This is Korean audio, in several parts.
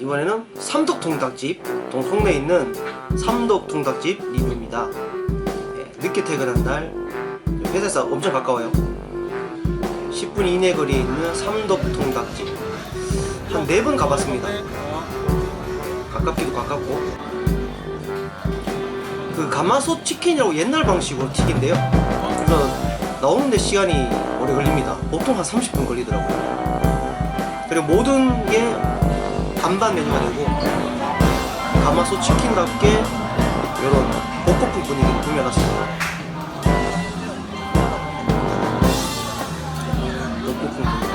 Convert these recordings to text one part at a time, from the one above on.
이번에는 삼덕통닭집 동 동네에 있는 삼덕통닭집 리뷰입니다. 예, 늦게 퇴근한 날 회사에서 엄청 가까워요. 10분 이내 거리에 있는 삼덕통닭집 한네번 가봤습니다. 가깝기도 가깝고 그 가마솥 치킨이라고 옛날 방식으로 튀긴데요. 그래서 나오는데 시간이 오래 걸립니다. 보통 한 30분 걸리더라고요. 그리고 모든 게 반반 메뉴가 되고 가마솥 치킨답게 이런 볶음품 분위기를 꾸며놨습니다. 볶음품 분위기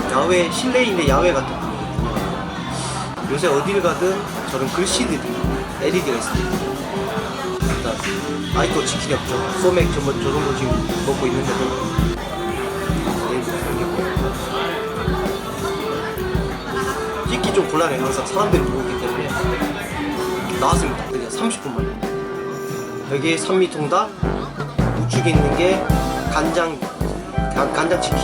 이렇게 야외 실내인데 야외 같은 분위기 요새 어딜 가든 저런 글씨들이 LED가 있습니다. 일단 아이코 치킨이 없죠. 소맥 전부 저 정도 지금 먹고 있는데도 좀 곤란해. 항상 사람들이 있기 때문에 나왔습니다 드디어 30분 만에 여기 산미통닭 우측에 있는 게 간장 간, 간장 치킨.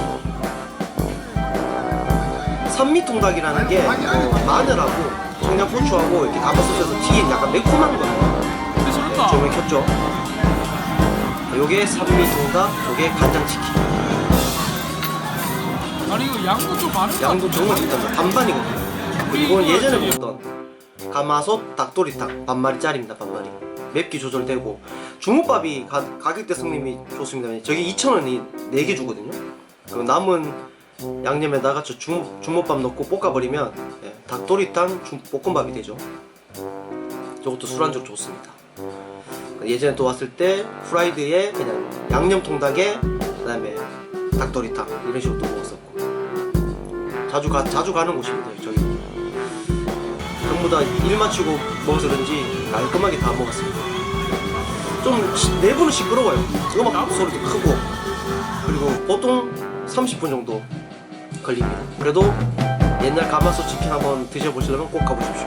산미통닭이라는 게 어, 마늘하고 청양고추하고 이렇게 가마솥에서 튀긴 약간 매콤한 거예요. 조명 켰죠? 요게 산미통닭 요게 간장치킨. 아니 이거 양도 좀 많은 거 양도 정말 진짜 반반이거든요. 이건 이거 예전에 먹던 가마솥 닭도리탕 반마리짜리입니다 반마리. 맵기 조절되고 중국밥이 가, 가격대 성님이 좋습니다. 저기 2,000원이 4개 주거든요. 그 남은 양념에다가 저 중, 중국밥 넣고 볶아버리면 예, 닭도리탕 중, 볶음밥이 되죠. 저것도 술안주 좋습니다. 예전에 또 왔을 때 프라이드에 그냥 양념 통닭에 그 다음에 닭도리탕 이런 식으로 또 먹었었고 자주 가 자주 가는 곳입니다 저기 전부 다일 마치고 먹어서 그런지 깔끔하게 다 먹었습니다. 좀 시- 내부는 시끄러워요. 음악 소리도 크고. 그리고 보통 30분 정도 걸립니다. 그래도 옛날 가마솥 치킨 한번 드셔보시려면 꼭 가보십시오